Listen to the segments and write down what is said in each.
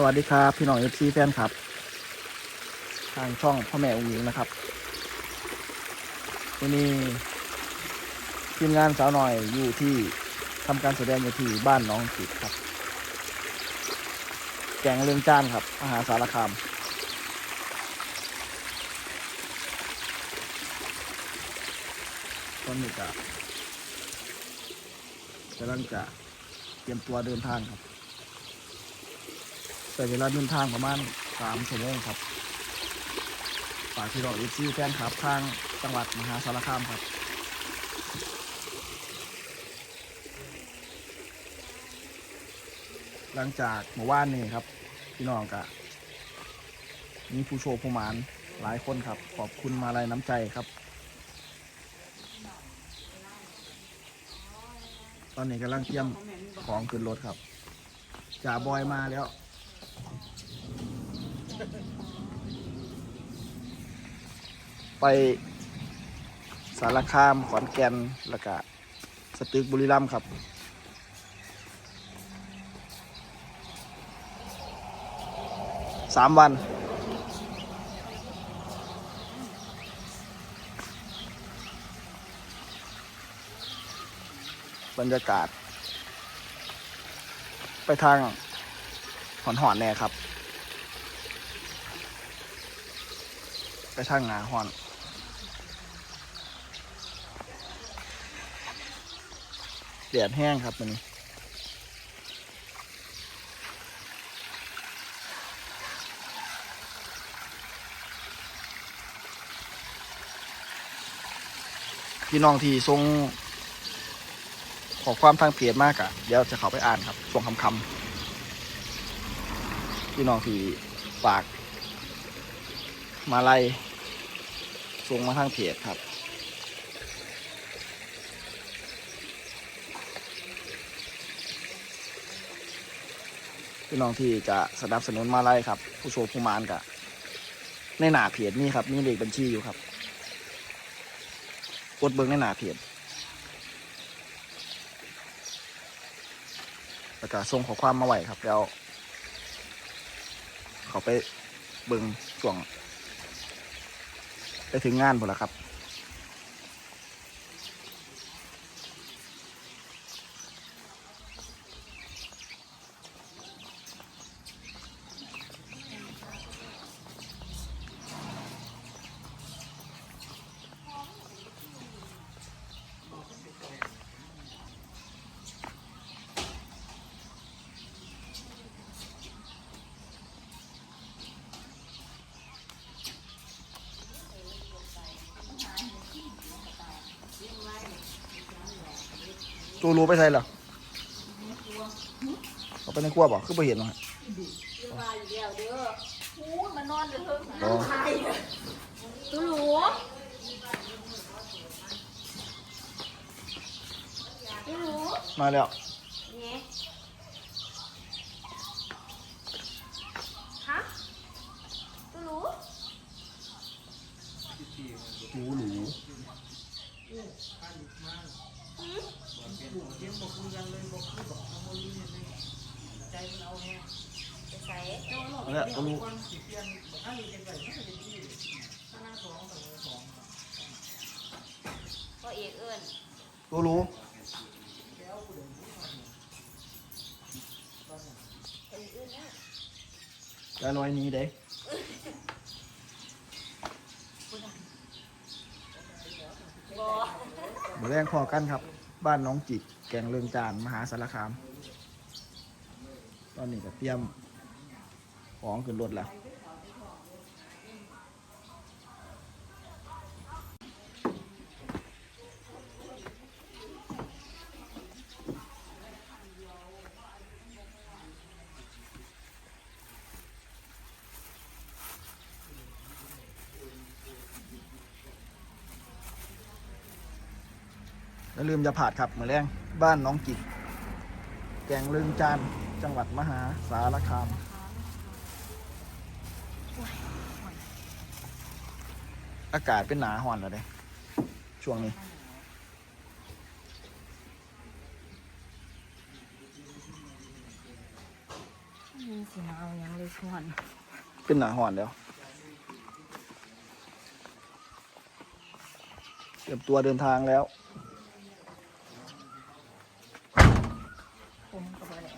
สวัสดีครับพี่น้องเอฟซีแฟนครับ ทางช่องพ่อแม่องค์หญิงนะครับวันนี้ทีมงานสาวหน่อยอยู่ที่ทำการแสดงอยู่ที่บ้านน้องจิตครับ แกงเรื่องจ้านครับมหารสารคามตอนนี้ก็กำลังจะเตรียมตัวเดินทางครับ ใช้เวลาเดินทางประมาณสามชั่วโมงครับฝากพี่น้องเอฟซีแฟนครับทางจังหวัดมหาสารคามครับหลังจากเมื่อวานนี้ครับ พี่น้องกะมีผู้โชว์ผู้หมานหลายคนครับ ขอบคุณมาลัยน้ำใจครับ ตอนนี้กำลังเตรียมของขึ้นรถครับจ่าบอยมาแล้ว ไปสารคามขอนแก่นแล้วก็สตึกบุรีรัมย์ครับ สามวันบรรยากาศ ไปทาง หอนหอนแน่ครับไปทางหนาหอนแดดแห้งครับมันนี้พี่น้องที่ทรงขอความทางเพจมากอะเดี๋ยวจะเข้าไปอ่านครับช่วงคำคำ พี่น้องที่ฝาก มาไล่ส่งมาทางเพจครับ พี่น้องที่จะสนับสนุนมาไล่ครับ ผู้โชว์ผู้มานกับในหน้าเพจนี่ครับมีเลขบัญชีอยู่ครับกดเบิ้งในหน้าเพจแล้วก็ส่งข้อความมาไหวครับแล้ว เขาไปเบิงช่วง ไปถึงงานหมดแล้วครับ จูรู้ไปใช่เหรอเขาไปในครัวบอกคือไปเห็นหรอว่าอยู่เดียวเด้อหูมานอนเด้อเพิ่งอ๋อใช่ตูหลูตูหลูมาแล้วเนี่ยฮะตูหลูจูหรู จะใส่ มาแล้วจูรู้ก็เอกเอิญจูรู้เอิญเอิญนะยาน้อยนี้เด้บแรงพอกันครับ บ้านน้องจิก แกงเรืองจาน มหาสารคาม ตอนนี้ก็เตรียม ของขึ้นรถแล้วอย่าลืมอย่าผาดครับเหมือนแรงบ้านน้องจิกแกงเรืองจานจังหวัดมหาสารคาม อากาศเป็นหนาห่อนแล้วเด้ช่วงนี้ มีสีหนาวยังเลยชวนเป็นหนาหอนแล้ว เตรียมตัวเดินทางแล้ว ผมกับอะไร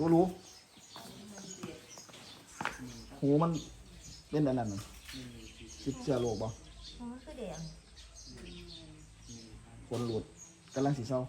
รู้รู้หูมันเป็นอันนั้นน่ะคิดเชื้อโรคบ่มันคือแดง คนหลุดกำลังสีเศร้า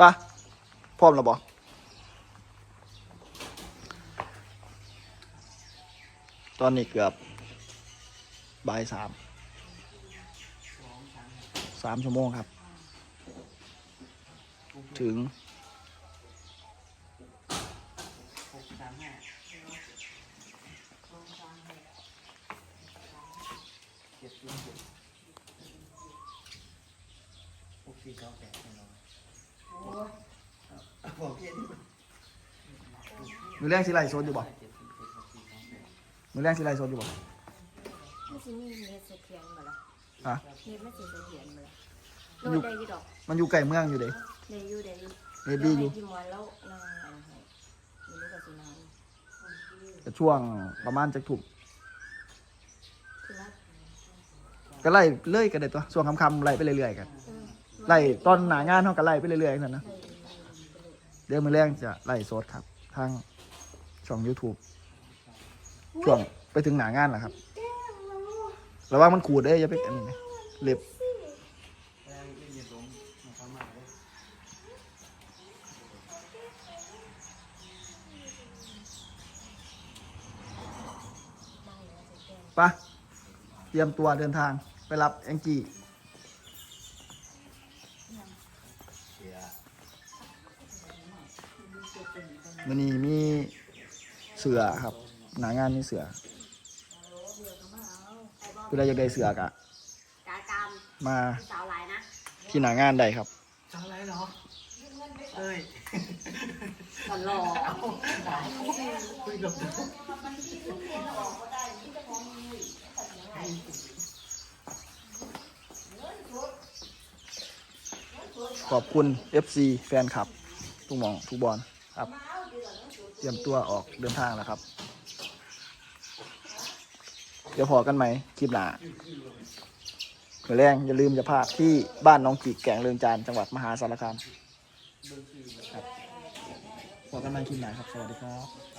ปะพร้อมแล้วบ่ตอนนี้เกือบบ่ายสามสามชั่วโมงครับ ถึง มือแรงสิไลโซนอยู่บ่มือแรงสิไลโซนอยู่บ่ไม่สิมีเม็ดเสถียรมาละฮะเม็ดไม่สิเสถียรมาละอยู่โดนได้อยี่ดอกมันอยู่ไก่เมืองอยู่เด้ได้อยู่ได้อยู่เรดดี้อยู่ที่มอนแล้วนางอะไรให้มีลูกกับสุนันแต่ช่วงประมาณจะถูก คือรัก ก็ไล่เลื่อยกันได้ตัวช่วงคำๆไล่ไปเรื่อยๆกันไล่ตอนหนางานเท่ากันไล่ไปเรื่อยๆนั่นนะเดี๋ยวมือแรงจะไล่โซดครับ ทางช่อง YouTube ช่วงไปถึงหนางานแหละครับระวังมันขูดเด้ยอย่าไปอันนี้นะเล็บไปะเตรียมตัวเดินทาง ไปรับแองจี้มันนี้มีเสือครับหนางานมีเสือคือเราอยากได้เสือกะกากามมาสาวหลายนะที่หนางานได้ครับอะไรเหรอเอ้ยตลอดคุยกับ ขอบคุณ FC แฟนคลับ ทุกหมองทุกบอลครับ เตรียมตัวออกเดินทางแล้วครับ เดี๋ยวพอกันไหมคลิปหน้าเผื่อแรงอย่าลืมอย่าพลาดที่บ้านน้องจีกแก่งเรืองจานจังหวัดมหาสารคามครับพอกันไหมคลิปหน้าครับ สวัสดีครับ